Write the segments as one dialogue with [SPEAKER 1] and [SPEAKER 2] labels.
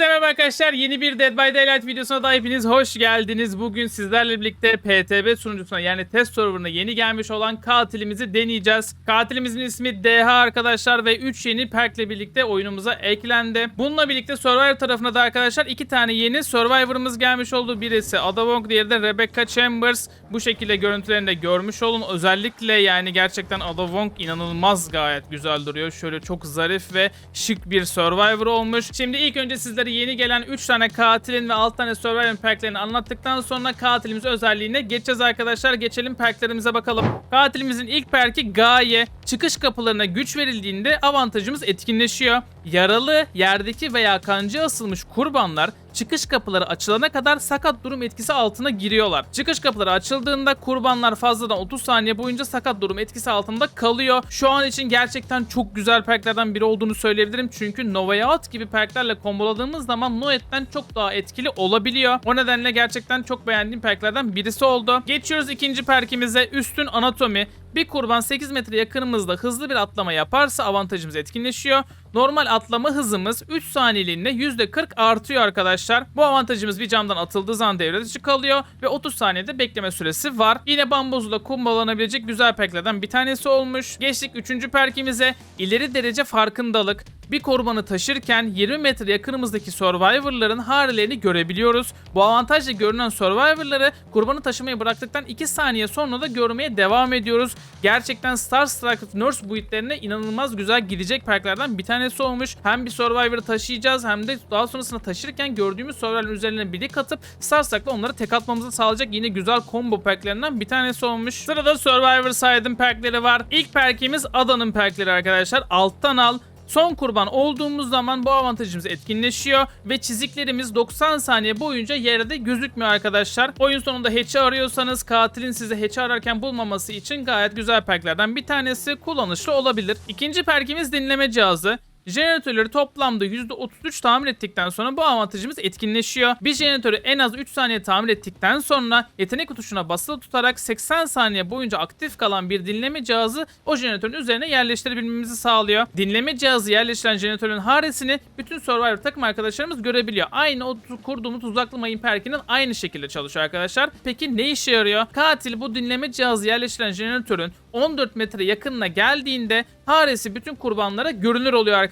[SPEAKER 1] Herkese merhaba arkadaşlar. Yeni bir Dead by Daylight videosuna da hepiniz hoş geldiniz. Bugün sizlerle birlikte PTB sunucusuna yani test serverına yeni gelmiş olan katilimizi deneyeceğiz. Katilimizin ismi DH arkadaşlar ve 3 yeni perkle birlikte oyunumuza eklendi. Bununla birlikte Survivor tarafına da arkadaşlar 2 tane yeni Survivor'ımız gelmiş oldu. Birisi Ada Wong, diğeri de Rebecca Chambers. Bu şekilde görüntülerini de görmüş olun. Özellikle yani gerçekten Ada Wong inanılmaz gayet güzel duruyor. Şöyle çok zarif ve şık bir Survivor olmuş. Şimdi ilk önce sizlere yeni gelen 3 tane katilin ve 6 tane Survivor perklerini anlattıktan sonra katilimiz özelliğine geçeceğiz arkadaşlar. Geçelim perklerimize bakalım. Katilimizin ilk perki Gaye. Çıkış kapılarına güç verildiğinde avantajımız etkinleşiyor. Yaralı, yerdeki veya kanca asılmış kurbanlar çıkış kapıları açılana kadar sakat durum etkisi altına giriyorlar. Çıkış kapıları açıldığında kurbanlar fazladan 30 saniye boyunca sakat durum etkisi altında kalıyor. Şu an için gerçekten çok güzel perklerden biri olduğunu söyleyebilirim. Çünkü Nova'ya at gibi perklerle komboladığımız zaman Noet'ten çok daha etkili olabiliyor. O nedenle gerçekten çok beğendiğim perklerden birisi oldu. Geçiyoruz ikinci perkimize üstün anatomi. Bir kurban 8 metre yakınımızda hızlı bir atlama yaparsa avantajımız etkinleşiyor. Normal atlama hızımız 3 saniyeliğinde %40 artıyor arkadaşlar. Bu avantajımız bir camdan atıldığı zaman devre dışı kalıyor ve 30 saniyede bekleme süresi var. Yine bambuzla kumbalanabilecek güzel perklerden bir tanesi olmuş. Geçtik 3. perkimize ileri derece farkındalık. Bir kurbanı taşırken 20 metre yakınımızdaki Survivor'ların harelerini görebiliyoruz. Bu avantajla görünen Survivor'ları kurbanı taşımayı bıraktıktan 2 saniye sonra da görmeye devam ediyoruz. Gerçekten Star Strike Nurse boyutlarına inanılmaz güzel gidecek perklerden bir tanesi olmuş. Hem bir Survivor'ı taşıyacağız hem de daha sonrasında taşırken gördüğümüz Survivor'ın üzerine bir dik atıp Star Strike'la onları tek atmamızı sağlayacak yine güzel combo perklerinden bir tanesi olmuş. Sırada Survivor saydım perkleri var. İlk perkimiz Adanın perkleri arkadaşlar. Alttan al. Son kurban olduğumuz zaman bu avantajımız etkinleşiyor ve çiziklerimiz 90 saniye boyunca yerde gözükmüyor arkadaşlar. Oyun sonunda hatch'i arıyorsanız katilin sizi hatch'i ararken bulmaması için gayet güzel perklerden bir tanesi kullanışlı olabilir. İkinci perkimiz dinleme cihazı. Jeneratörleri toplamda %33 tamir ettikten sonra bu avantajımız etkinleşiyor. Bir jeneratörü en az 3 saniye tamir ettikten sonra yetenek tuşuna basılı tutarak 80 saniye boyunca aktif kalan bir dinleme cihazı o jeneratörün üzerine yerleştirebilmemizi sağlıyor. Dinleme cihazı yerleştirilen jeneratörün haresini bütün Survivor takım arkadaşlarımız görebiliyor. Aynı o kurduğumuz tuzaklı mayın perkinin aynı şekilde çalışıyor arkadaşlar. Peki ne işe yarıyor? Katil bu dinleme cihazı yerleştirilen jeneratörün 14 metre yakınına geldiğinde haresi bütün kurbanlara görünür oluyor arkadaşlar.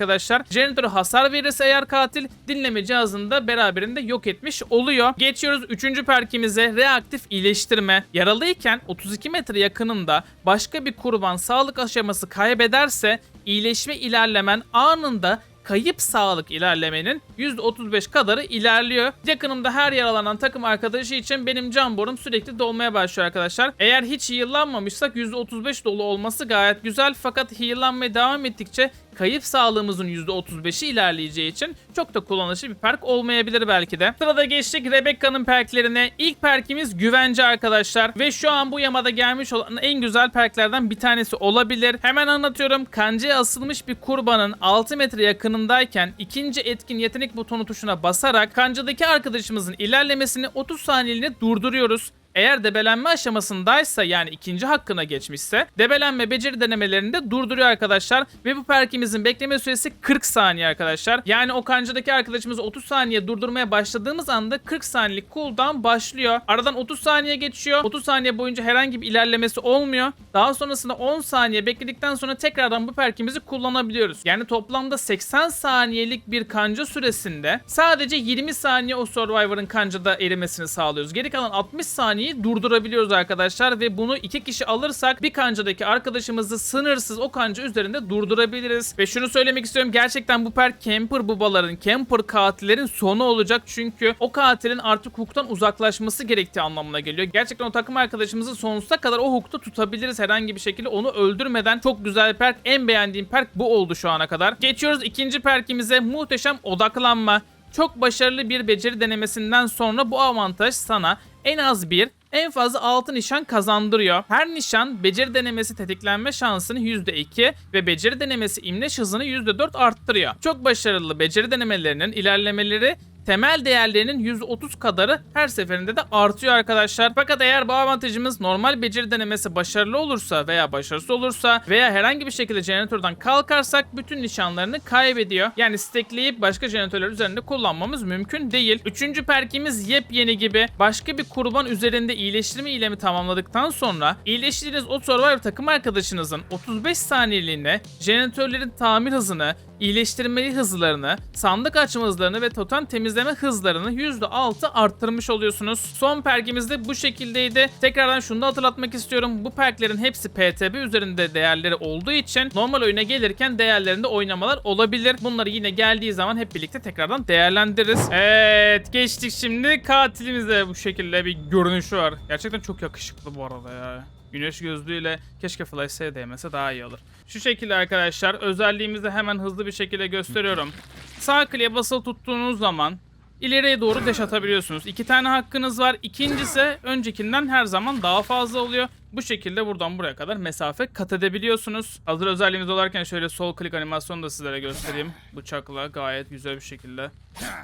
[SPEAKER 1] Jeneratöre hasar verirse eğer katil dinleme cihazını da beraberinde yok etmiş oluyor. Geçiyoruz 3. perkimize reaktif iyileştirme. Yaralıyken 32 metre yakınında başka bir kurban sağlık aşaması kaybederse iyileşme ilerlemen anında kayıp sağlık ilerlemenin %35 kadarı ilerliyor. Yakınımda her yaralanan takım arkadaşı için benim can borum sürekli dolmaya başlıyor arkadaşlar. Eğer hiç heal'lanmamışsak %35 dolu olması gayet güzel fakat heal'lanmaya devam ettikçe kayıp sağlığımızın %35'i ilerleyeceği için çok da kullanışlı bir perk olmayabilir belki de. Sırada geçtik Rebecca'nın perklerine. İlk perkimiz güvence arkadaşlar ve şu an bu yamada gelmiş olan en güzel perklerden bir tanesi olabilir. Hemen anlatıyorum. Kancaya asılmış bir kurbanın 6 metre yakınındayken ikinci etkin yetenek butonu tuşuna basarak kancadaki arkadaşımızın ilerlemesini 30 saniyeliğine durduruyoruz. Eğer debelenme aşamasındaysa yani ikinci hakkına geçmişse debelenme beceri denemelerini de durduruyor arkadaşlar. Ve bu perkimizin bekleme süresi 40 saniye arkadaşlar. Yani o kancadaki arkadaşımızı 30 saniye durdurmaya başladığımız anda 40 saniyelik cooldown başlıyor. Aradan 30 saniye geçiyor. 30 saniye boyunca herhangi bir ilerlemesi olmuyor. Daha sonrasında 10 saniye bekledikten sonra tekrardan bu perkimizi kullanabiliyoruz. Yani toplamda 80 saniyelik bir kanca süresinde sadece 20 saniye o Survivor'ın kancada erimesini sağlıyoruz. Geri kalan 60 saniyeyi durdurabiliyoruz arkadaşlar ve bunu iki kişi alırsak bir kancadaki arkadaşımızı sınırsız o kanca üzerinde durdurabiliriz. Ve şunu söylemek istiyorum gerçekten bu perk camper bubaların, camper katillerin sonu olacak çünkü o katilin artık hukuktan uzaklaşması gerektiği anlamına geliyor. Gerçekten o takım arkadaşımızı sonsuza kadar o hukukta tutabiliriz herhangi bir şekilde onu öldürmeden çok güzel perk. En beğendiğim perk bu oldu şu ana kadar. Geçiyoruz ikinci perkimize muhteşem odaklanma. Çok başarılı bir beceri denemesinden sonra bu avantaj sana en az bir en fazla 6 nişan kazandırıyor. Her nişan beceri denemesi tetiklenme şansını %2 ve beceri denemesi imleç hızını %4 arttırıyor. Çok başarılı beceri denemelerinin ilerlemeleri temel değerlerinin 130 kadarı her seferinde de artıyor arkadaşlar. Fakat eğer bu avantajımız normal beceri denemesi başarılı olursa veya başarısız olursa veya herhangi bir şekilde jeneratörden kalkarsak bütün nişanlarını kaybediyor. Yani stackleyip başka jeneratörler üzerinde kullanmamız mümkün değil. Üçüncü perkimiz yepyeni gibi başka bir kurban üzerinde iyileştirme eylemi tamamladıktan sonra iyileştirdiğiniz o survivor takım arkadaşınızın 35 saniyeliğine jeneratörlerin tamir hızını, iyileştirmeli hızlarını, sandık açma hızlarını ve totem temizleme hızlarını %6 arttırmış oluyorsunuz. Son perkimiz de bu şekildeydi. Tekrardan şunu da hatırlatmak istiyorum. Bu perklerin hepsi PTB üzerinde değerleri olduğu için normal oyuna gelirken değerlerinde oynamalar olabilir. Bunları yine geldiği zaman hep birlikte tekrardan değerlendiririz. Evet geçtik şimdi katilimizde bu şekilde bir görünüşü var. Gerçekten çok yakışıklı bu arada ya. Güneş gözlüğüyle keşke Flys'e değmese daha iyi olur. Şu şekilde arkadaşlar özelliğimizi hemen hızlı bir şekilde gösteriyorum. Sağ kliğe basılı tuttuğunuz zaman ileriye doğru deş atabiliyorsunuz. İki tane hakkınız var. İkincisi öncekinden her zaman daha fazla oluyor. Bu şekilde buradan buraya kadar mesafe kat edebiliyorsunuz. Hazır özelliğimiz olarken şöyle sol klik animasyonu da sizlere göstereyim. Bıçakla gayet güzel bir şekilde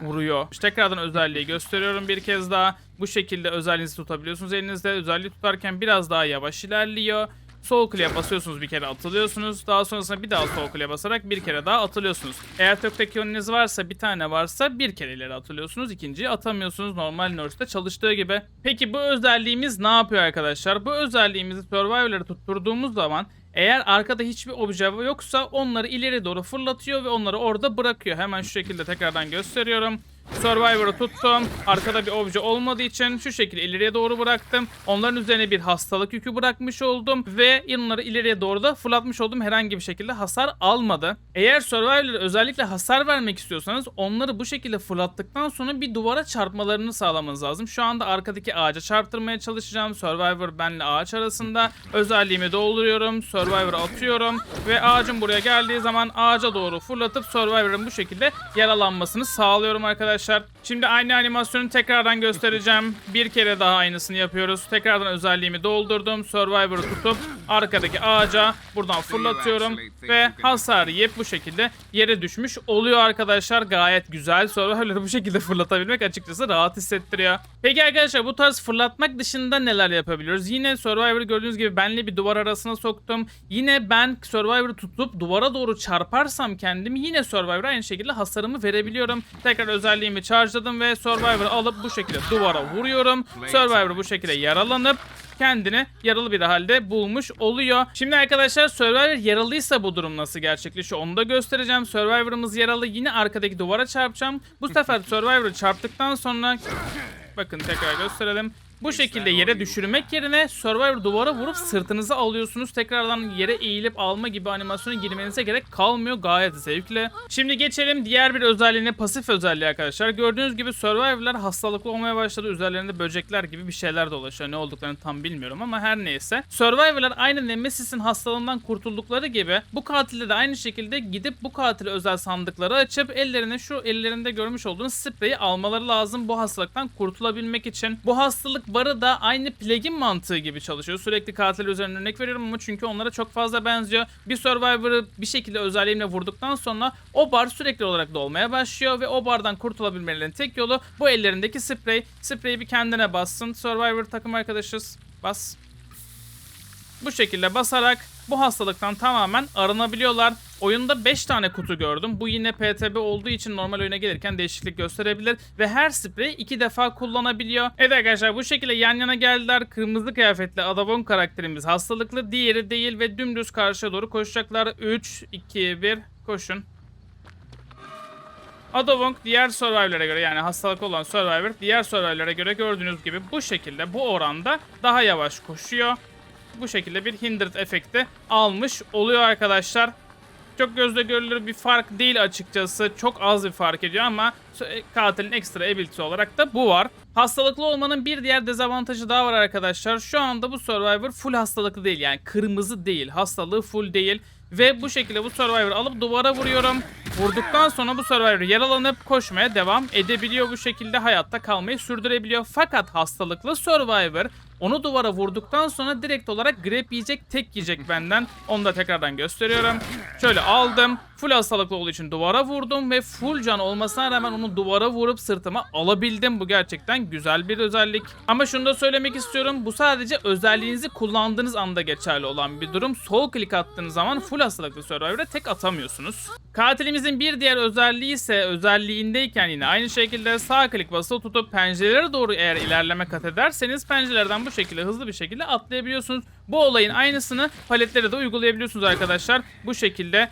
[SPEAKER 1] vuruyor. İşte tekrardan özelliği gösteriyorum bir kez daha. Bu şekilde özelliğinizi tutabiliyorsunuz elinizde. Özelliği tutarken biraz daha yavaş ilerliyor. Sol kliğe basıyorsunuz bir kere atılıyorsunuz. Daha sonrasında bir daha sol kliğe basarak bir kere daha atılıyorsunuz. Eğer tökteki yönünüz varsa bir tane varsa bir kere ileri atılıyorsunuz. ikinciyi atamıyorsunuz normal Nurse'de çalıştığı gibi. Peki bu özelliğimiz ne yapıyor arkadaşlar? Bu özelliğimizi Survivor'ları tutturduğumuz zaman eğer arkada hiçbir obje yoksa onları ileri doğru fırlatıyor ve onları orada bırakıyor. Hemen şu şekilde tekrardan gösteriyorum. Survivor'ı tuttum. Arkada bir obje olmadığı için şu şekilde ileriye doğru bıraktım. Onların üzerine bir hastalık yükü bırakmış oldum ve onları ileriye doğru da fırlatmış oldum. Herhangi bir şekilde hasar almadı. Eğer Survivor'lara özellikle hasar vermek istiyorsanız onları bu şekilde fırlattıktan sonra bir duvara çarpmalarını sağlamanız lazım. Şu anda arkadaki ağaca çarptırmaya çalışacağım. Survivor benle ağaç arasında. Özelliğimi dolduruyorum. Survivor'ı atıyorum ve ağacın buraya geldiği zaman ağaca doğru fırlatıp Survivor'ın bu şekilde yaralanmasını sağlıyorum arkadaşlar. Şimdi aynı animasyonu tekrardan göstereceğim. Bir kere daha aynısını yapıyoruz. Tekrardan özelliğimi doldurdum. Survivor'ı tutup arkadaki ağaca buradan fırlatıyorum ve hasar yiyip bu şekilde yere düşmüş oluyor arkadaşlar. Gayet güzel. Survivor'ları bu şekilde fırlatabilmek açıkçası rahat hissettiriyor. Peki arkadaşlar bu tarz fırlatmak dışında neler yapabiliyoruz? Yine Survivor'ı gördüğünüz gibi benle bir duvar arasına soktum. Yine ben Survivor'ı tutup duvara doğru çarparsam kendimi yine Survivor'a aynı şekilde hasarımı verebiliyorum. Tekrar özelliğimi charge'ladım ve Survivor'ı alıp bu şekilde duvara vuruyorum. Survivor bu şekilde yaralanıp kendini yaralı bir halde bulmuş oluyor. Şimdi arkadaşlar Survivor yaralıysa bu durum nasıl gerçekleşiyor onu da göstereceğim. Survivor'ımız yaralı yine arkadaki duvara çarpacağım. Bu sefer Survivor'ı çarptıktan sonra bakın tekrar gösterelim. Bu şekilde yere düşürmek yerine Survivor duvara vurup sırtınızı alıyorsunuz. Tekrardan yere eğilip alma gibi animasyona girmenize gerek kalmıyor. Gayet zevkli. Şimdi geçelim diğer bir özelliğine pasif özelliği arkadaşlar. Gördüğünüz gibi Survivor'lar hastalıklı olmaya başladı. Üzerlerinde böcekler gibi bir şeyler dolaşıyor. Ne olduklarını tam bilmiyorum ama her neyse. Survivor'lar aynı Nemesis'in hastalığından kurtuldukları gibi bu katilde de aynı şekilde gidip bu katile özel sandıkları açıp ellerine şu ellerinde görmüş olduğunuz spreyi almaları lazım bu hastalıktan kurtulabilmek için. Bu hastalık barı da aynı plugin mantığı gibi çalışıyor. Sürekli katil üzerine örnek veriyorum ama çünkü onlara çok fazla benziyor. Bir Survivor'ı bir şekilde özelliğimle vurduktan sonra o bar sürekli olarak dolmaya başlıyor ve o bardan kurtulabilmelerinin tek yolu bu ellerindeki sprey. Spreyi bir kendine bassın. Survivor takım arkadaşız. Bas. Bu şekilde basarak bu hastalıktan tamamen arınabiliyorlar. Oyunda 5 tane kutu gördüm. Bu yine PTB olduğu için normal oyuna gelirken değişiklik gösterebilir. Ve her spreyi 2 defa kullanabiliyor. Evet arkadaşlar bu şekilde yan yana geldiler. Kırmızı kıyafetli Adavon karakterimiz hastalıklı. Diğeri değil ve dümdüz karşıya doğru koşacaklar. 3, 2, 1 koşun. Adovong diğer Survivor'lara göre yani hastalıklı olan Survivor diğer Survivor'lara göre gördüğünüz gibi bu şekilde bu oranda daha yavaş koşuyor. Bu şekilde bir hindered efekti almış oluyor arkadaşlar. Çok gözle görülür bir fark değil açıkçası. Çok az bir fark ediyor ama e, katilin ekstra ability olarak da bu var. Hastalıklı olmanın bir diğer dezavantajı daha var arkadaşlar. Şu anda bu Survivor full hastalıklı değil yani kırmızı değil. Hastalığı full değil. Ve bu şekilde bu Survivor'ı alıp duvara vuruyorum. Vurduktan sonra bu Survivor yaralanıp koşmaya devam edebiliyor. Bu şekilde hayatta kalmayı sürdürebiliyor. Fakat hastalıklı Survivor onu duvara vurduktan sonra direkt olarak grab yiyecek, tek yiyecek benden. Onu da tekrardan gösteriyorum. Şöyle aldım. Full hastalıklı olduğu için duvara vurdum ve full can olmasına rağmen onu duvara vurup sırtıma alabildim. Bu gerçekten güzel bir özellik. Ama şunu da söylemek istiyorum. Bu sadece özelliğinizi kullandığınız anda geçerli olan bir durum. Sol klik attığınız zaman full hastalıklı Survivor'a tek atamıyorsunuz. Katilimizin bir diğer özelliği ise özelliğindeyken yine aynı şekilde sağ klik basılı tutup pencerelere doğru eğer ilerleme kat ederseniz pencerelerden bu şekilde hızlı bir şekilde atlayabiliyorsunuz. Bu olayın aynısını paletlere de uygulayabiliyorsunuz arkadaşlar. Bu şekilde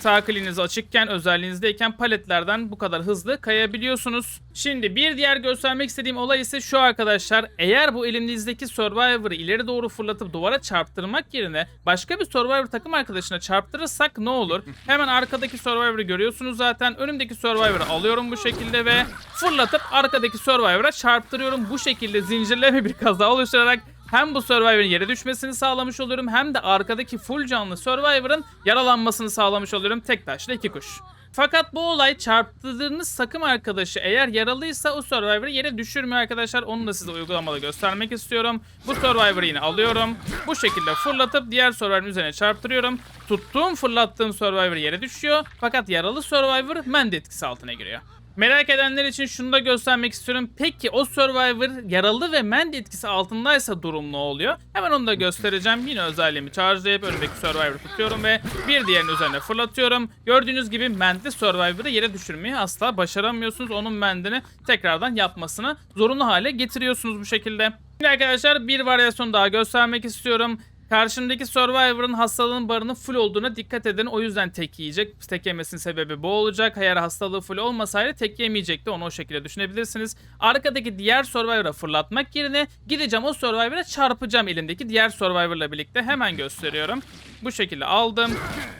[SPEAKER 1] sağ kliğiniz açıkken özelliğinizdeyken paletlerden bu kadar hızlı kayabiliyorsunuz. Şimdi bir diğer göstermek istediğim olay ise şu arkadaşlar. Eğer bu elinizdeki Survivor'ı ileri doğru fırlatıp duvara çarptırmak yerine başka bir Survivor takım arkadaşına çarptırırsak ne olur? Hemen arkadaki Survivor'ı görüyorsunuz zaten. Önümdeki Survivor'ı alıyorum bu şekilde ve fırlatıp arkadaki Survivor'a çarptırıyorum. Bu şekilde zincirleme bir kaza oluşturarak hem bu Survivor'ın yere düşmesini sağlamış oluyorum hem de arkadaki full canlı Survivor'ın yaralanmasını sağlamış oluyorum. Tek taşla iki kuş. Fakat bu olay çarptırdığınız takım arkadaşı eğer yaralıysa o Survivor'ı yere düşürmüyor arkadaşlar. Onu da size uygulamada göstermek istiyorum. Bu Survivor'ı yine alıyorum. Bu şekilde fırlatıp diğer Survivor'ın üzerine çarptırıyorum. Tuttuğum fırlattığım Survivor yere düşüyor. Fakat yaralı Survivor mende etkisi altına giriyor. Merak edenler için şunu da göstermek istiyorum. Peki o Survivor yaralı ve mend etkisi altındaysa durum ne oluyor? Hemen onu da göstereceğim. Yine özelliğimi chargelayıp önümdeki Survivor'ı tutuyorum ve bir diğerinin üzerine fırlatıyorum. Gördüğünüz gibi mendli Survivor'ı yere düşürmeyi asla başaramıyorsunuz. Onun mendini tekrardan yapmasını zorunlu hale getiriyorsunuz bu şekilde. Şimdi arkadaşlar bir varyasyon daha göstermek istiyorum. Karşımdaki Survivor'ın hastalığın barının full olduğuna dikkat edin. O yüzden tek yiyecek. Tek yemesinin sebebi bu olacak. Eğer hastalığı full olmasaydı tek yemeyecekti. Onu o şekilde düşünebilirsiniz. Arkadaki diğer Survivor'a fırlatmak yerine gideceğim o Survivor'a çarpacağım elimdeki diğer Survivor'la birlikte. Hemen gösteriyorum. Bu şekilde aldım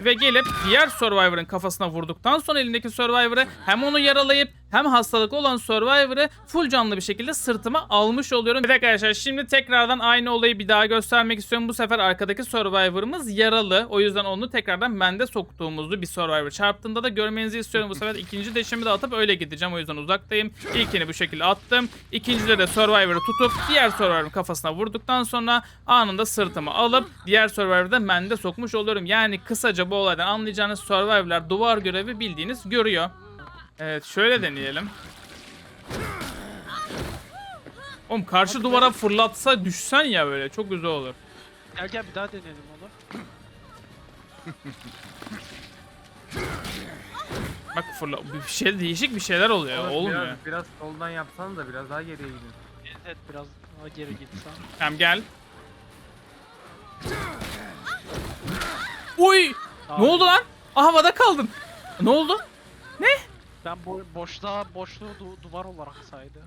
[SPEAKER 1] ve gelip diğer Survivor'ın kafasına vurduktan sonra elindeki Survivor'ı hem onu yaralayıp hem hastalıklı olan Survivor'ı full canlı bir şekilde sırtıma almış oluyorum. Evet arkadaşlar şimdi tekrardan aynı olayı bir daha göstermek istiyorum. Bu sefer arkadaki Survivor'ımız yaralı. O yüzden onu tekrardan bende soktuğumuzu bir Survivor çarptığında da görmenizi istiyorum. Bu sefer ikinci deşimi de atıp öyle gideceğim. O yüzden uzaktayım. İlkini bu şekilde attım. İkincide de Survivor'ı tutup diğer Survivor'ın kafasına vurduktan sonra anında sırtımı alıp diğer Survivor'ı da mende sokmuş oluyorum. Yani kısaca bu olaydan anlayacağınız Survivor'lar duvar görevi bildiğiniz görüyor. Evet şöyle deneyelim. Oğlum karşı duvara fırlatsa düşsen ya böyle çok güzel olur.
[SPEAKER 2] Gel gel bir daha deneyelim onu.
[SPEAKER 1] Bak fırla bir şey değişik bir şeyler oluyor.
[SPEAKER 3] Oğlum,
[SPEAKER 1] Olmuyor.
[SPEAKER 3] Biraz, biraz soldan yapsan da biraz daha geriye gidin.
[SPEAKER 2] Evet, biraz daha geri gitsen.
[SPEAKER 1] Tamam gel. Uy! Ne oldu lan? Ah, havada kaldın. Ne oldu?
[SPEAKER 2] Ben bo boşluğa boşluğu du- duvar olarak saydı.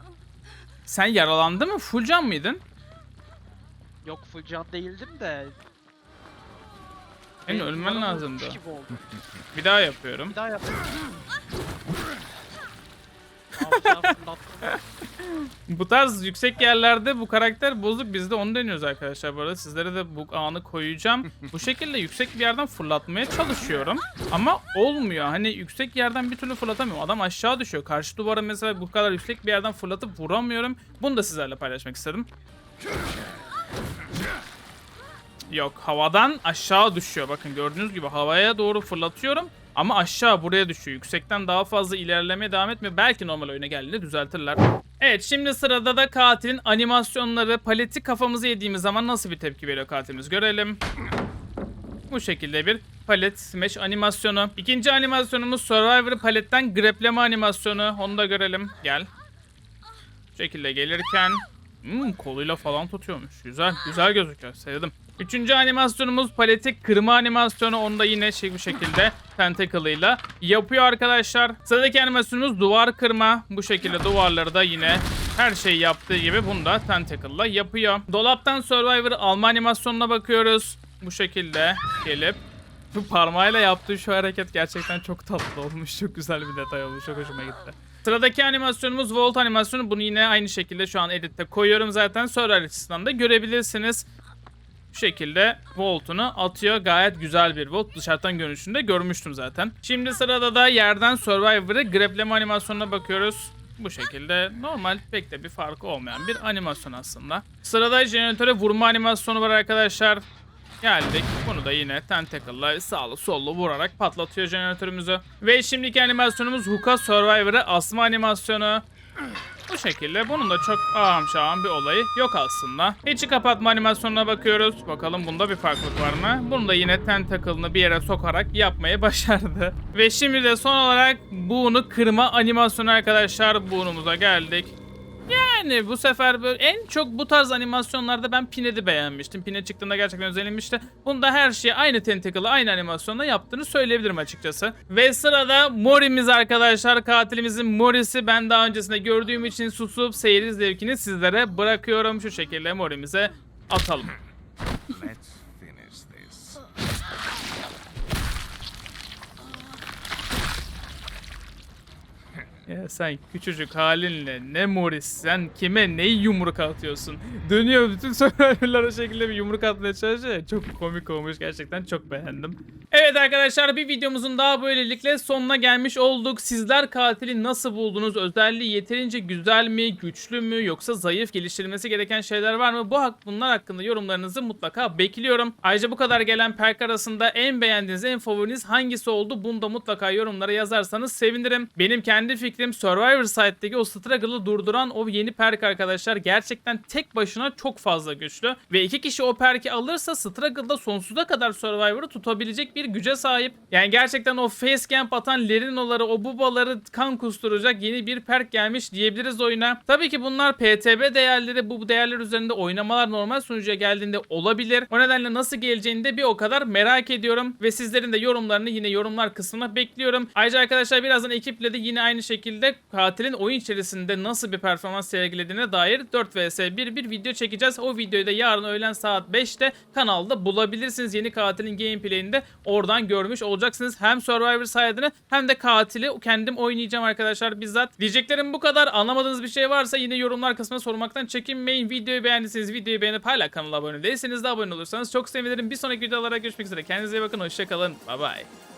[SPEAKER 1] Sen yaralandın mı? Full can mıydın?
[SPEAKER 2] Yok full can değildim de.
[SPEAKER 1] Senin ölmen lazımdı. Bir daha yapıyorum.
[SPEAKER 2] Bir daha yap. Abi daha fırlattım.
[SPEAKER 1] Bu tarz yüksek yerlerde bu karakter bozuk. Biz de onu deniyoruz arkadaşlar. Bu arada sizlere de bu anı koyacağım. bu şekilde yüksek bir yerden fırlatmaya çalışıyorum. Ama olmuyor. Hani yüksek yerden bir türlü fırlatamıyorum. Adam aşağı düşüyor. Karşı duvara mesela bu kadar yüksek bir yerden fırlatıp vuramıyorum. Bunu da sizlerle paylaşmak istedim. Yok havadan aşağı düşüyor. Bakın gördüğünüz gibi havaya doğru fırlatıyorum. Ama aşağı buraya düşüyor. Yüksekten daha fazla ilerlemeye devam etmiyor. Belki normal oyuna geldiğinde düzeltirler. Evet şimdi sırada da katilin animasyonları. Paleti kafamızı yediğimiz zaman nasıl bir tepki veriyor katilimiz görelim. Bu şekilde bir palet smash animasyonu. İkinci animasyonumuz Survivor paletten grepleme animasyonu. Onu da görelim. Gel. Bu şekilde gelirken hmm, koluyla falan tutuyormuş. Güzel, güzel gözüküyor. Sevdim. Üçüncü animasyonumuz paleti kırma animasyonu. Onu da yine şey bu şekilde tentacle'ıyla yapıyor arkadaşlar. Sıradaki animasyonumuz duvar kırma. Bu şekilde duvarları da yine her şeyi yaptığı gibi bunu da tentacle'la yapıyor. Dolaptan Survivor alma animasyonuna bakıyoruz. Bu şekilde gelip bu parmağıyla yaptığı şu hareket gerçekten çok tatlı olmuş. Çok güzel bir detay olmuş. Çok hoşuma gitti. Sıradaki animasyonumuz Volt animasyonu. Bunu yine aynı şekilde şu an editte koyuyorum zaten. Survivor açısından da görebilirsiniz. Bu şekilde voltunu atıyor. Gayet güzel bir volt. Dışarıdan görünüşünde görmüştüm zaten. Şimdi sırada da yerden Survivor'ı grepleme animasyonuna bakıyoruz. Bu şekilde normal pek de bir farkı olmayan bir animasyon aslında. Sırada jeneratöre vurma animasyonu var arkadaşlar. Geldik. Bunu da yine tentacle'la sağlı sollu vurarak patlatıyor jeneratörümüzü. Ve şimdiki animasyonumuz Hookah Survivor'ı asma animasyonu. Bu şekilde bunun da çok ağam şağam bir olayı yok aslında. İçi kapatma animasyonuna bakıyoruz. Bakalım bunda bir farklılık var mı? Bunu da yine tentacle'ını bir yere sokarak yapmayı başardı. Ve şimdi de son olarak buğunu kırma animasyonu arkadaşlar. Buğunumuza geldik. Yani bu sefer böyle en çok bu tarz animasyonlarda ben Pined'i beğenmiştim. Pine çıktığında gerçekten özenilmişti. Bunda her şeyi aynı tentacle'ı aynı animasyonda yaptığını söyleyebilirim açıkçası. Ve sırada Mori'miz arkadaşlar. Katilimizin Mori'si ben daha öncesinde gördüğüm için susup seyir zevkini sizlere bırakıyorum. Şu şekilde Mori'mize atalım. Ya sen küçücük halinle ne Morris sen kime neyi yumruk atıyorsun? Dönüyor bütün Survivor'lar o şekilde bir yumruk atmaya çalışıyor. Çok komik olmuş gerçekten çok beğendim. Evet arkadaşlar bir videomuzun daha böylelikle sonuna gelmiş olduk. Sizler katili nasıl buldunuz? Özelliği yeterince güzel mi, güçlü mü yoksa zayıf geliştirilmesi gereken şeyler var mı? Bu hak bunlar hakkında yorumlarınızı mutlaka bekliyorum. Ayrıca bu kadar gelen perk arasında en beğendiğiniz, en favoriniz hangisi oldu? Bunu da mutlaka yorumlara yazarsanız sevinirim. Benim kendi fikrim Survivor Side'deki o struggle'ı durduran o yeni perk arkadaşlar gerçekten tek başına çok fazla güçlü. Ve iki kişi o perki alırsa struggle'da sonsuza kadar Survivor'ı tutabilecek bir güce sahip. Yani gerçekten o facecamp atan Lerino'ları, o bubaları kan kusturacak yeni bir perk gelmiş diyebiliriz oyuna. Tabii ki bunlar PTB değerleri, bu değerler üzerinde oynamalar normal sunucuya geldiğinde olabilir. O nedenle nasıl geleceğini de bir o kadar merak ediyorum. Ve sizlerin de yorumlarını yine yorumlar kısmına bekliyorum. Ayrıca arkadaşlar birazdan ekiple de yine aynı şekilde katilin oyun içerisinde nasıl bir performans sergilediğine dair 4 vs 1 bir video çekeceğiz. O videoyu da yarın öğlen saat 5'te kanalda bulabilirsiniz. Yeni katilin gameplay'ini de oradan görmüş olacaksınız. Hem Survivor sayedini hem de katili kendim oynayacağım arkadaşlar bizzat. Diyeceklerim bu kadar. Anlamadığınız bir şey varsa yine yorumlar kısmına sormaktan çekinmeyin. Videoyu beğendiyseniz videoyu beğenip hala kanala abone değilseniz de abone olursanız çok sevinirim. Bir sonraki videolara görüşmek üzere. Kendinize iyi bakın. Hoşçakalın. Bye bye.